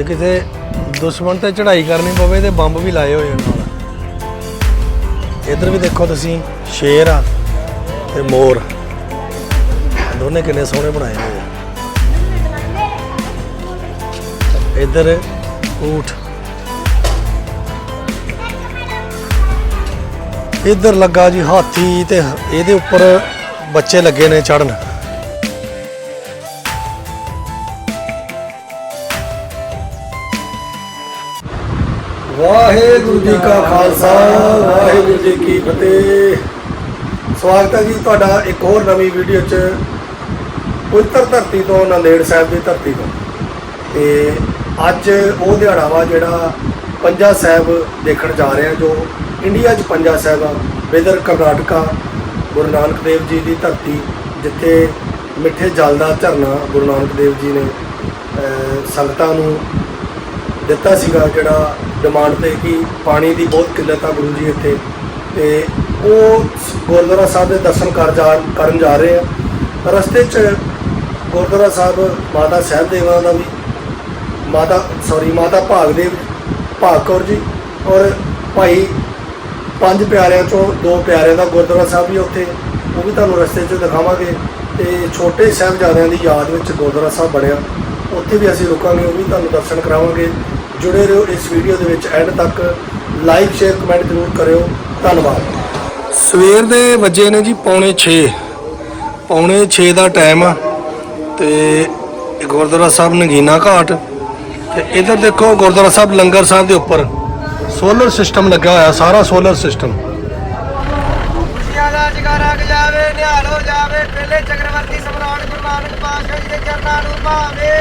ਜੇ ਕਿਤੇ ਦੁਸ਼ਮਣ ਤੇ ਚੜ੍ਹਾਈ ਕਰਨੀ ਪਵੇ ਤੇ ਬੰਬ ਵੀ ਲਾਏ ਹੋਏ ਆ ਨਾਲ। ਇੱਧਰ ਵੀ ਦੇਖੋ ਤੁਸੀਂ, ਸ਼ੇਰ ਆ ਤੇ ਮੋਰ। ਦੋਨੇ ਕਿੰਨੇ ਸੋਹਣੇ ਬਣਾਏ ਹੋਏ ਆ। ਇੱਧਰ ਊਠ। ਇੱਧਰ ਲੱਗਾ ਜੀ ਹਾਥੀ ਤੇ ਇਹਦੇ ਉੱਪਰ ਬੱਚੇ ਲੱਗੇ ਨੇ ਚੜਨ ਵਾਹਿਗੁਰੂ ਜੀ ਕਾ ਖਾਲਸਾ, ਵਾਹਿਗੁਰੂ ਜੀ ਕੀ ਫਤਿਹ। ਸਵਾਗਤ ਹੈ ਜੀ ਤੁਹਾਡਾ ਇੱਕ ਹੋਰ ਨਵੀਂ ਵੀਡੀਓ 'ਚ ਪਵਿੱਤਰ ਧਰਤੀ ਤੋਂ, ਨੰਦੇੜ ਸਾਹਿਬ ਦੀ ਧਰਤੀ ਤੋਂ। ਤੇ ਅੱਜ ਉਹ ਦਿਹਾੜਾ ਵਾ ਜਿਹੜਾ ਪੰਜਾ ਸਾਹਿਬ ਦੇਖਣ ਜਾ ਰਹੇ ਹਾਂ ਜੋ ਇੰਡੀਆ 'ਚ ਪੰਜਾ ਸਾਹਿਬ ਆ ਵਿਦਰ ਕਰਨਾਟਕਾ, ਗੁਰੂ ਨਾਨਕ ਦੇਵ ਜੀ ਦੀ ਧਰਤੀ, ਜਿੱਥੇ ਮਿੱਠੇ ਜਲ ਦਾ ਝਰਨਾ ਗੁਰੂ ਨਾਨਕ ਦੇਵ ਜੀ ਨੇ ਸੰਗਤਾਂ ਨੂੰ ਦਿੱਤਾ ਸੀਗਾ, ਜਿਹੜਾ ਡਿਮਾਂਡ ਤੇ ਕਿ ਪਾਣੀ ਦੀ ਬਹੁਤ ਕਿੱਲਤ ਆ ਗੁਰੂ ਜੀ ਇੱਥੇ। ਤੇ ਉਹ ਗੁਰਦੁਆਰਾ ਸਾਹਿਬ ਦੇ ਦਰਸ਼ਨ ਕਰ ਜਾ, ਕਰਨ ਜਾ ਰਹੇ ਆ। ਰਸਤੇ 'ਚ ਗੁਰਦੁਆਰਾ ਸਾਹਿਬ ਮਾਤਾ ਸਾਹਿਬ ਦੇਵਾਂ ਦਾ ਵੀ, ਮਾਤਾ ਸੌਰੀ ਮਾਤਾ ਭਾਗਦੇਵ, ਭਾਗ ਕੌਰ ਜੀ ਔਰ ਭਾਈ ਪੰਜ ਪਿਆਰਿਆਂ ਚੋਂ ਦੋ ਪਿਆਰਿਆਂ ਦਾ ਗੁਰਦੁਆਰਾ ਸਾਹਿਬ ਵੀ ਉੱਥੇ। ਉਹ ਵੀ ਤੁਹਾਨੂੰ ਰਸਤੇ 'ਚ ਦਿਖਾਵਾਂਗੇ। ਤੇ ਛੋਟੇ ਸਾਹਿਬਜ਼ਾਦਿਆਂ ਦੀ ਯਾਦ ਵਿੱਚ ਗੁਰਦੁਆਰਾ ਸਾਹਿਬ ਬਣਿਆ। ਉੱਥੇ ਵੀ ਅਸੀਂ ਰੁਕਾਂਗੇ, ਉਹ ਵੀ ਤੁਹਾਨੂੰ ਦਰਸ਼ਨ ਕਰਾਵਾਂਗੇ। ਜੁੜੇ ਰਹੋ ਇਸ ਵੀਡੀਓ ਦੇ ਵਿੱਚ। ਐਂਡ ਤੱਕ ਲਾਈਕ ਸ਼ੇਅਰ ਕਮੈਂਟ ਜ਼ਰੂਰ ਕਰਿਓ। ਧੰਨਵਾਦ। ਸਵੇਰ ਦੇ ਵਜੇ ਨੇ ਜੀ ਪੌਣੇ 6 ਪੌਣੇ 6 ਦਾ ਟਾਈਮ ਆ ਤੇ ਗੁਰਦੁਆਰਾ ਸਾਹਿਬ ਨਗੀਨਾ ਘਾਟ। ਤੇ ਇਧਰ ਦੇਖੋ ਗੁਰਦੁਆਰਾ ਸਾਹਿਬ ਲੰਗਰ ਸਾਹਿਬ ਦੇ ਉੱਪਰ ਸੋਲਰ ਸਿਸਟਮ ਲੱਗਾ ਹੋਇਆ ਸਾਰਾ ਸੋਲਰ ਸਿਸਟਮ ਖੁਸ਼ੀਆਂ ਦਾ ਜਗਾਰਾ ਗਜਾਵੇ ਨਿਹਾਲ ਹੋ ਜਾਵੇ ਪਹਿਲੇ ਚੱਕਰਵਰਤੀ ਸਮਰਾਟ ਗੁਰੂ ਨਾਨਕ ਪਾਤਸ਼ਾਹ ਜੀ ਦੇ ਚਰਨਾਂ ਨੂੰ ਭਾਵੇ।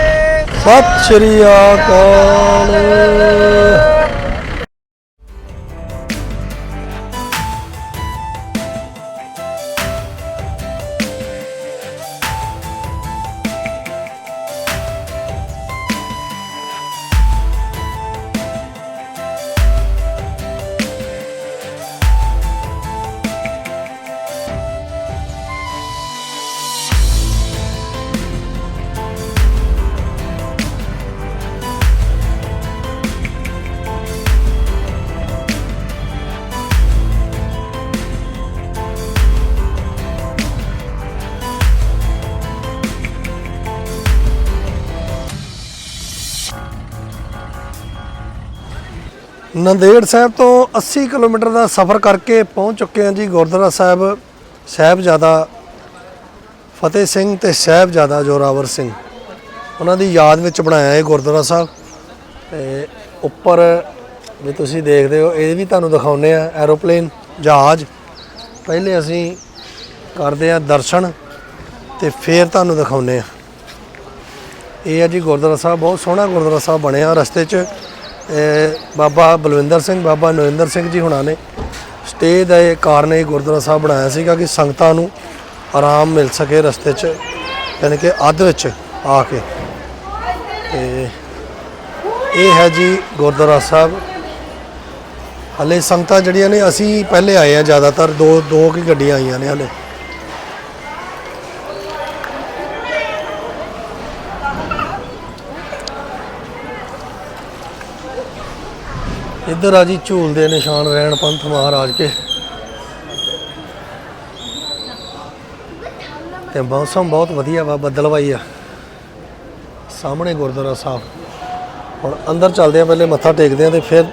ਸਤਿ ਸ਼੍ਰੀ ਅਕਾਲ। ਨੰਦੇੜ ਸਾਹਿਬ ਤੋਂ 80 ਕਿਲੋਮੀਟਰ ਦਾ ਸਫ਼ਰ ਕਰਕੇ ਪਹੁੰਚ ਚੁੱਕੇ ਹਾਂ ਜੀ ਗੁਰਦੁਆਰਾ ਸਾਹਿਬ, ਸਾਹਿਬਜ਼ਾਦਾ ਫਤਿਹ ਸਿੰਘ ਤੇ ਸਾਹਿਬਜ਼ਾਦਾ ਜੋਰਾਵਰ ਸਿੰਘ। ਉਹਨਾਂ ਦੀ ਯਾਦ ਵਿੱਚ ਬਣਾਇਆ ਇਹ ਗੁਰਦੁਆਰਾ ਸਾਹਿਬ। ਤੇ ਉੱਪਰ ਵੀ ਤੁਸੀਂ ਦੇਖਦੇ ਹੋ, ਇਹ ਵੀ ਤੁਹਾਨੂੰ ਦਿਖਾਉਂਦੇ ਆ ਐਰੋਪਲੇਨ, ਜਹਾਜ਼। ਪਹਿਲੇ ਅਸੀਂ ਕਰਦੇ ਆ ਦਰਸ਼ਨ ਤੇ ਫਿਰ ਤੁਹਾਨੂੰ ਦਿਖਾਉਂਦੇ ਆ ਇਹ ਹੈ ਜੀ ਗੁਰਦੁਆਰਾ ਸਾਹਿਬ, ਬਹੁਤ ਸੋਹਣਾ ਗੁਰਦੁਆਰਾ ਸਾਹਿਬ ਬਣਿਆ ਰਸਤੇ 'ਚ। ਬਾਬਾ ਬਲਵਿੰਦਰ ਸਿੰਘ, ਬਾਬਾ ਨਰਿੰਦਰ ਸਿੰਘ ਜੀ ਹੁਣਾਂ ਨੇ ਸਟੇ ਇਹ ਕਾਰਨ ਇਹ ਗੁਰਦੁਆਰਾ ਸਾਹਿਬ ਬਣਾਇਆ ਸੀਗਾ ਕਿ ਸੰਗਤਾਂ ਨੂੰ ਆਰਾਮ ਮਿਲ ਸਕੇ ਰਸਤੇ 'ਚ, ਯਾਨੀ ਕਿ ਅੱਧ ਵਿੱਚ ਆ ਕੇ। ਤੇ ਇਹ ਹੈ ਜੀ ਗੁਰਦੁਆਰਾ ਸਾਹਿਬ। ਹਲੇ ਸੰਗਤਾਂ ਜਿਹੜੀਆਂ ਨੇ, ਅਸੀਂ ਪਹਿਲੇ ਆਏ ਆ ਜ਼ਿਆਦਾਤਰ, ਦੋ ਦੋ ਕੀ ਗੱਡੀਆਂ ਆਈਆਂ ਨੇ ਹਲੇ। ਇੱਧਰ ਆ ਜੀ ਝੂਲ ਦੇ ਨਿਸ਼ਾਨ ਰਹਿਣ ਪੰਥ ਮਹਾਰਾਜ ਕੇ। ਤੇ ਮੌਸਮ ਬਹੁਤ ਵਧੀਆ ਵਾ ਬੱਦਲਵਾਈ ਆ। ਸਾਹਮਣੇ ਗੁਰਦੁਆਰਾ ਸਾਹਿਬ। ਹੁਣ ਅੰਦਰ ਚੱਲਦੇ ਆ, ਪਹਿਲੇ ਮੱਥਾ ਟੇਕਦੇ ਆ ਤੇ ਫਿਰ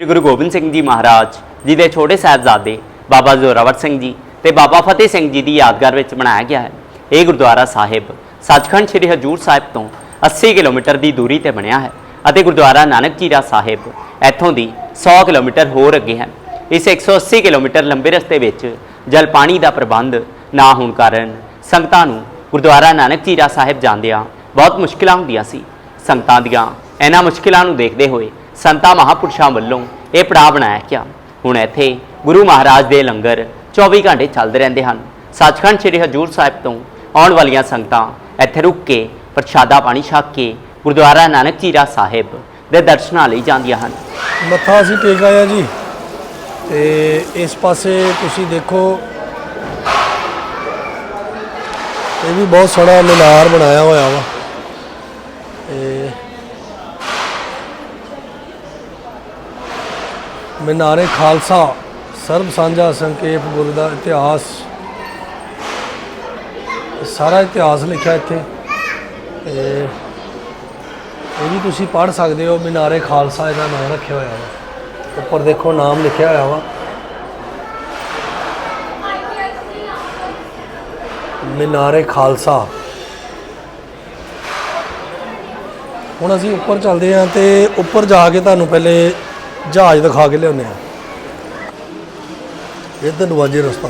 ਗੁਰੂ ਗੋਬਿੰਦ ਸਿੰਘ ਜੀ ਮਹਾਰਾਜ ਜੀ ਦੇ ਛੋਟੇ ਸਾਹਿਬਜ਼ਾਦੇ ਬਾਬਾ ਜ਼ੋਰਾਵਰ ਸਿੰਘ ਜੀ ਤੇ ਬਾਬਾ ਫਤਿਹ ਸਿੰਘ ਜੀ ਦੀ ਯਾਦਗਾਰ ਵਿੱਚ ਬਣਾਇਆ ਗਿਆ ਹੈ। ਇਹ ਗੁਰਦੁਆਰਾ ਸਾਹਿਬ ਸੱਚਖੰਡ ਸ੍ਰੀ ਹਜੂਰ ਸਾਹਿਬ ਤੋਂ 80 ਕਿਲੋਮੀਟਰ ਦੀ ਦੂਰੀ ਤੇ ਬਣਿਆ ਹੈ ਅਤੇ ਗੁਰਦੁਆਰਾ ਨਾਨਕ ਜੀਰਾ ਸਾਹਿਬ ਇੱਥੋਂ ਦੀ 100 ਕਿਲੋਮੀਟਰ ਹੋਰ ਅੱਗੇ ਹੈ। ਇਸ 180 ਕਿਲੋਮੀਟਰ ਲੰਬੇ ਰਸਤੇ ਵਿੱਚ ਜਲ ਪਾਣੀ ਦਾ ਪ੍ਰਬੰਧ ਨਾ ਹੋਣ ਕਾਰਨ ਸੰਗਤਾਂ ਨੂੰ ਗੁਰਦੁਆਰਾ ਨਾਨਕ ਜੀਰਾ ਸਾਹਿਬ ਜਾਂਦਿਆਂ ਬਹੁਤ ਮੁਸ਼ਕਿਲਾਂ ਹੁੰਦੀਆਂ ਸੀ। ਸੰਗਤਾਂ ਦੀਆਂ ਇਹਨਾਂ ਮੁਸ਼ਕਿਲਾਂ ਨੂੰ ਦੇਖਦੇ ਹੋਏ ਸੰਤਾਂ ਮਹਾਪੁਰਸ਼ਾਂ ਵੱਲੋਂ ਇਹ ਪੜਾਅ ਬਣਾਇਆ ਗਿਆ। ਹੁਣ ਇੱਥੇ ਗੁਰੂ ਮਹਾਰਾਜ ਦੇ ਲੰਗਰ 24 ਘੰਟੇ ਚੱਲਦੇ ਰਹਿੰਦੇ ਹਨ। ਸੱਚਖੰਡ ਸ੍ਰੀ ਹਜੂਰ ਸਾਹਿਬ ਤੋਂ ਆਉਣ ਵਾਲੀਆਂ ਸੰਗਤਾਂ ਇੱਥੇ ਰੁਕ ਕੇ ਪ੍ਰਸ਼ਾਦਾ ਪਾਣੀ ਛਕ ਕੇ ਗੁਰਦੁਆਰਾ ਨਾਨਕ ਚੀਰਾ ਸਾਹਿਬ ਦੇ ਦਰਸ਼ਨਾਂ ਲਈ ਜਾਂਦੀਆਂ ਹਨ। ਮੱਥਾ ਅਸੀਂ ਟੇਕ ਆਇਆ ਜੀ। ਤੇ ਇਸ ਪਾਸੇ ਤੁਸੀਂ ਦੇਖੋ, ਇਹ ਵੀ ਬਹੁਤ ਸੋਹਣਾ ਮੀਨਾਰ ਬਣਾਇਆ ਹੋਇਆ ਵਾ। ਇਹ ਮੀਨਾਰੇ ਖਾਲਸਾ, ਸਰਬ ਸਾਂਝਾ ਸੰਖੇਪ ਗੁਰੂ ਦਾ ਇਤਿਹਾਸ ਸਾਰਾ ਇਤਿਹਾਸ ਲਿਖਿਆ ਇੱਥੇ। ਤੇ ਇਹ ਵੀ ਤੁਸੀਂ ਪੜ੍ਹ ਸਕਦੇ ਹੋ, ਮੀਨਾਰੇ ਖਾਲਸਾ ਇਹਦਾ ਨਾਮ ਰੱਖਿਆ ਹੋਇਆ ਵਾ। ਉੱਪਰ ਦੇਖੋ ਨਾਮ ਲਿਖਿਆ ਹੋਇਆ ਵਾ। ਮੀਨਾਰੇ ਖਾਲਸਾ। ਹੁਣ ਅਸੀਂ ਉੱਪਰ ਚੱਲਦੇ ਹਾਂ ਤੇ ਉੱਪਰ ਜਾ ਕੇ ਤੁਹਾਨੂੰ ਪਹਿਲੇ ਜਹਾਜ਼ ਦਿਖਾ ਕੇ ਲਿਆਉਂਦੇ ਹਾਂ। ਇਹ ਦਰਵਾਜ਼ੇ ਰਸਤਾ।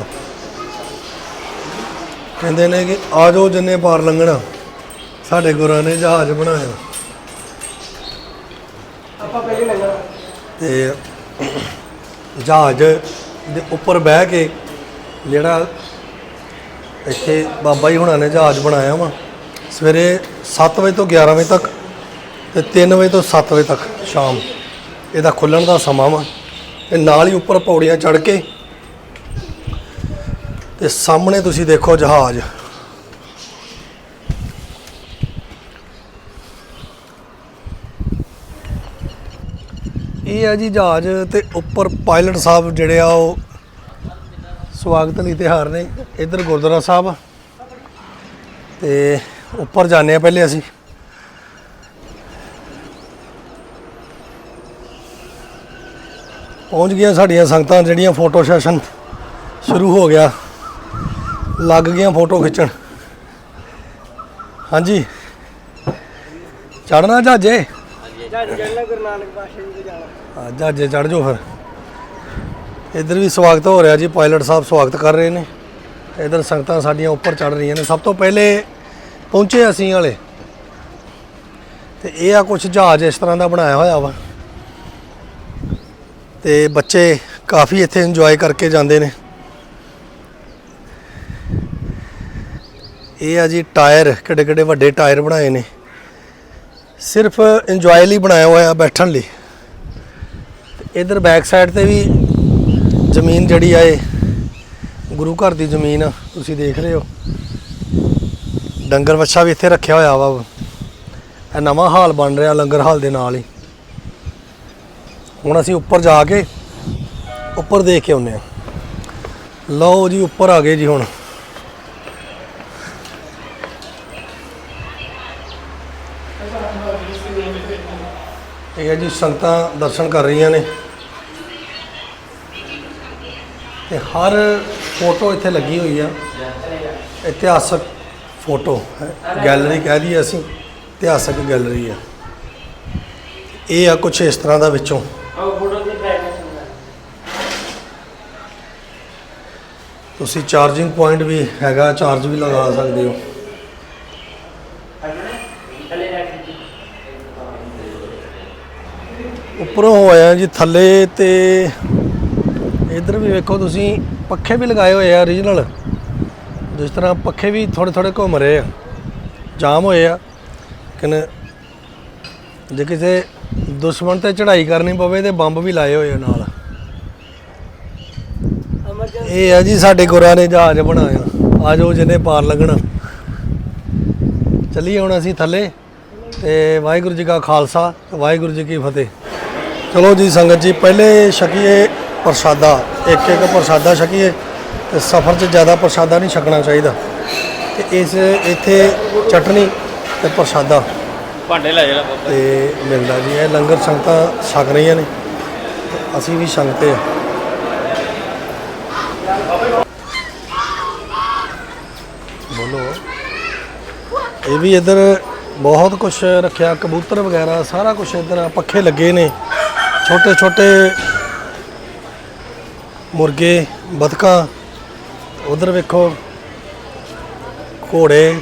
ਕਹਿੰਦੇ ਨੇ ਕਿ ਆ ਜਾਓ ਜਿੰਨੇ ਪਾਰ ਲੰਘਣਾ। ਸਾਡੇ ਗੁਰਾਂ ਨੇ ਜਹਾਜ਼ ਬਣਾਇਆ। ਆਪਾਂ ਪਹਿਲੇ ਲੰਗਰ ਤੇ ਜਹਾਜ਼ ਦੇ ਉੱਪਰ ਬਹਿ ਕੇ ਜਿਹੜਾ ਇੱਥੇ ਬਾਬਾ ਜੀ ਹੁਣਾਂ ਨੇ ਜਹਾਜ਼ ਬਣਾਇਆ ਵਾ ਸਵੇਰੇ 7 ਵਜੇ ਤੋਂ 11 ਵਜੇ ਤੱਕ ਤੇ 3 ਵਜੇ ਤੋਂ 7 ਵਜੇ ਤੱਕ ਸ਼ਾਮ। ਇਹਦਾ ਖੁੱਲਣ ਦਾ ਸਮਾਂ ਵਾ। ਤੇ ਨਾਲ ਹੀ ਉੱਪਰ ਪੌੜੀਆਂ ਚੜ੍ਹ ਕੇ ਤੇ ਸਾਹਮਣੇ ਤੁਸੀਂ ਦੇਖੋ ਜਹਾਜ਼। ਇਹ ਆ ਜੀ ਜਹਾਜ਼ ਤੇ ਉੱਪਰ ਪਾਇਲਟ ਸਾਹਿਬ ਜਿਹੜੇ ਆ ਉਹ ਸਵਾਗਤ ਲਈ ਤਿਆਰ ਨੇ। ਇੱਧਰ ਗੁਰਦੁਆਰਾ ਸਾਹਿਬ। ਤੇ ਉੱਪਰ ਜਾਂਦੇ ਆ ਪਹਿਲੇ ਅਸੀਂ। ਪਹੁੰਚ ਗਈਆਂ ਸਾਡੀਆਂ ਸੰਗਤਾਂ ਜਿਹੜੀਆਂ ਫੋਟੋ ਸੈਸ਼ਨ ਸ਼ੁਰੂ ਹੋ ਗਿਆ। ਲੱਗ ਗਈਆਂ ਫੋਟੋ ਖਿੱਚਣ। ਹਾਂਜੀ। ਚੜਨਾ ਜਹਾਜੇ? ਜੱਜ ਗੁਰੂ ਨਾਨਕ ਪਾਤਸ਼ਾਹ ਜੀ ਦੇ ਜਾਣਾ ਜਹਾਜੇ ਚੜ ਜਾਓ ਫਿਰ। ਇੱਧਰ ਵੀ ਸਵਾਗਤ ਹੋ ਰਿਹਾ ਜੀ, ਪਾਇਲਟ ਸਾਹਿਬ ਸਵਾਗਤ ਕਰ ਰਹੇ ਨੇ। ਇੱਧਰ ਸੰਗਤਾਂ ਸਾਡੀਆਂ ਉੱਪਰ ਚੜ ਰਹੀਆਂ ਨੇ। ਸਭ ਤੋਂ ਪਹਿਲੇ ਪਹੁੰਚੇ ਅਸੀਂ ਵਾਲੇ ਤੇ ਇਹ ਆ ਕੁਝ ਜਹਾਜ਼ ਇਸ ਤਰ੍ਹਾਂ ਦਾ ਬਣਾਇਆ ਹੋਇਆ ਵਾ। ਤੇ ਬੱਚੇ ਕਾਫੀ ਇੱਥੇ ਇੰਜੋਏ ਕਰਕੇ ਜਾਂਦੇ ਨੇ। ਇਹ ਆ ਜੀ ਟਾਇਰ ਕਿੱਡੇ ਕਿੱਡੇ ਵੱਡੇ ਟਾਇਰ ਬਣਾਏ ਨੇ। ਸਿਰਫ ਇੰਜੋਏ ਲਈ ਬਣਾਇਆ ਹੋਇਆ ਬੈਠਣ ਲਈ। ਤੇ ਇਧਰ ਬੈਕ ਸਾਈਡ ਤੇ ਵੀ ਜ਼ਮੀਨ ਜਿਹੜੀ ਆ ਇਹ, ਗੁਰੂ ਘਰ ਦੀ ਜ਼ਮੀਨ ਆ, ਤੁਸੀਂ ਦੇਖ ਰਹੇ ਹੋ। ਡੰਗਰ ਵੱਛਾ ਵੀ ਇੱਥੇ ਰੱਖਿਆ ਹੋਇਆ ਵਾ। ਇਹ ਨਵਾਂ ਹਾਲ ਬਣ ਰਿਹਾ ਲੰਗਰ ਹਾਲ ਦੇ ਨਾਲ ਹੀ। ਹੁਣ ਅਸੀਂ ਉੱਪਰ ਜਾ ਕੇ, ਉੱਪਰ ਦੇਖ ਕੇ ਆਉਂਦੇ ਆ ਲਓ ਜੀ, ਉੱਪਰ ਆ ਗਏ ਜੀ ਹੁਣ। ਹੈ ਜੀ, ਸੰਗਤਾਂ ਦਰਸ਼ਨ ਕਰ ਰਹੀਆਂ ਨੇ। ਤੇ ਹਰ ਫੋਟੋ ਇੱਥੇ ਲੱਗੀ ਹੋਈ ਆ। ਇਤਿਹਾਸਕ ਫੋਟੋ ਗੈਲਰੀ ਕਹਿ ਦਈਏ ਅਸੀਂ, ਇਤਿਹਾਸਕ ਗੈਲਰੀ ਆ। ਇਹ ਆ ਕੁਝ ਇਸ ਤਰ੍ਹਾਂ ਦਾ ਵਿੱਚੋਂ। ਤੁਸੀਂ ਚਾਰਜਿੰਗ ਪੁਆਇੰਟ ਵੀ ਹੈਗਾ, ਚਾਰਜ ਵੀ ਲਗਾ ਸਕਦੇ ਹੋ। ਉੱਪਰੋਂ ਹੋਇਆ ਜੀ ਥੱਲੇ ਤੇ ਇਧਰ ਵੀ ਵੇਖੋ ਤੁਸੀਂ ਪੱਖੇ ਵੀ ਲਗਾਏ ਹੋਏ ਆ origignal ਜਿਸ ਤਰ੍ਹਾਂ ਪੱਖੇ ਵੀ ਥੋੜੇ ਥੋੜੇ ਘੁੰਮ ਰਹੇ ਆ ਜਾਮ ਹੋਏ ਆ। ਲੇਕਿਨ ਜੇ ਕਿਸੇ ਦੁਸ਼ਮਣ ਤੇ ਚੜ੍ਹਾਈ ਕਰਨੀ ਪਵੇ ਤੇ ਬੰਬ ਵੀ ਲਾਏ ਹੋਏ ਆ ਨਾਲ। ਇਹ ਹੈ ਜੀ ਸਾਡੇ ਗੁਰਾਂ ਨੇ ਜਹਾਜ਼ ਬਣਾਇਆ। ਆ ਜਾਓ ਜਿਹਨੇ ਪਾਰ ਲੱਗਣਾ ਚੱਲੀਏ ਹੁਣ ਅਸੀਂ ਥੱਲੇ ਤੇ ਵਾਹਿਗੁਰੂ ਜੀ ਕਾ ਖਾਲਸਾ ਵਾਹਿਗੁਰੂ ਜੀ ਕੀ ਫਤਿਹ। ਚਲੋ ਜੀ ਸੰਗਤ ਜੀ ਪਹਿਲੇ ਛਕੀਏ ਪ੍ਰਸ਼ਾਦਾ ਇੱਕ ਇੱਕ ਪ੍ਰਸ਼ਾਦਾ ਛਕੀਏ ਤੇ ਸਫ਼ਰ 'ਚ ਜ਼ਿਆਦਾ ਪ੍ਰਸ਼ਾਦਾ ਨਹੀਂ ਛਕਣਾ ਚਾਹੀਦਾ। ਤੇ ਇਸ ਇੱਥੇ ਚਟਨੀ ਤੇ ਪ੍ਰਸ਼ਾਦਾ। ਭਾਂਡੇ ਲੈ ਜਾਣਾ ਤੇ ਮਿਲਦਾ ਜੀ ਇਹ ਲੰਗਰ ਸੰਗਤਾਂ ਛਕ ਰਹੀਆਂ ਨੇ। ਤੇ ਅਸੀਂ ਵੀ ਛਕਦੇ ਹਾਂ। ਬੋਲੋ। ਇਹ ਵੀ ਇੱਧਰ ਬਹੁਤ ਕੁਝ ਰੱਖਿਆ ਕਬੂਤਰ ਵਗੈਰਾ ਸਾਰਾ ਕੁਝ ਇੱਧਰ ਆ ਪੱਖੇ ਲੱਗੇ ਨੇ। ਛੋਟੇ ਛੋਟੇ ਮੁਰਗੇ ਬਤਕਾਂ ਉਧਰ ਵੇਖੋ, ਘੋੜੇ,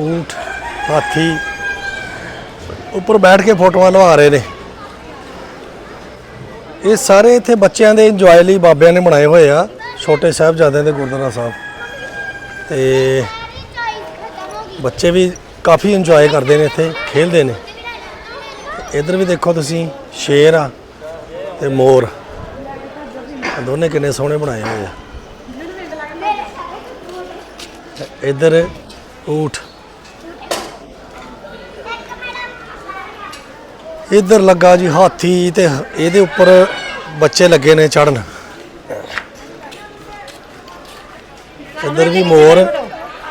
ਊਠ, ਹਾਥੀ, ਉੱਪਰ ਬੈਠ ਕੇ ਫੋਟੋਆਂ ਲਵਾ ਰਹੇ ਨੇ। ਇਹ ਸਾਰੇ ਇੱਥੇ ਬੱਚਿਆਂ ਦੇ ਇੰਜੋਏ ਲਈ ਬਾਬਿਆਂ ਨੇ ਬਣਾਏ ਹੋਏ ਆ, ਛੋਟੇ ਸਾਹਿਬਜ਼ਾਦਿਆਂ ਦੇ ਗੁਰਦੁਆਰਾ ਸਾਹਿਬ। ਤੇ ਬੱਚੇ ਵੀ ਕਾਫੀ ਇੰਜੋਏ ਕਰਦੇ ਨੇ ਇੱਥੇ ਖੇਡਦੇ ਨੇ। ਇਧਰ ਵੀ ਦੇਖੋ ਤੁਸੀਂ ਸ਼ੇਰ ਆ ਤੇ ਮੋਰ। ਇਹ ਦੋਨੇ ਕਿੰਨੇ ਸੋਹਣੇ ਬਣਾਏ ਹੋਏ ਆ। ਇਧਰ ਊਠ। ਇੱਧਰ ਲੱਗਾ ਜੀ ਹਾਥੀ ਤੇ ਇਹਦੇ ਉੱਪਰ ਬੱਚੇ ਲੱਗੇ ਨੇ ਚੜਨ ਇੱਧਰ ਵੀ ਮੋਰ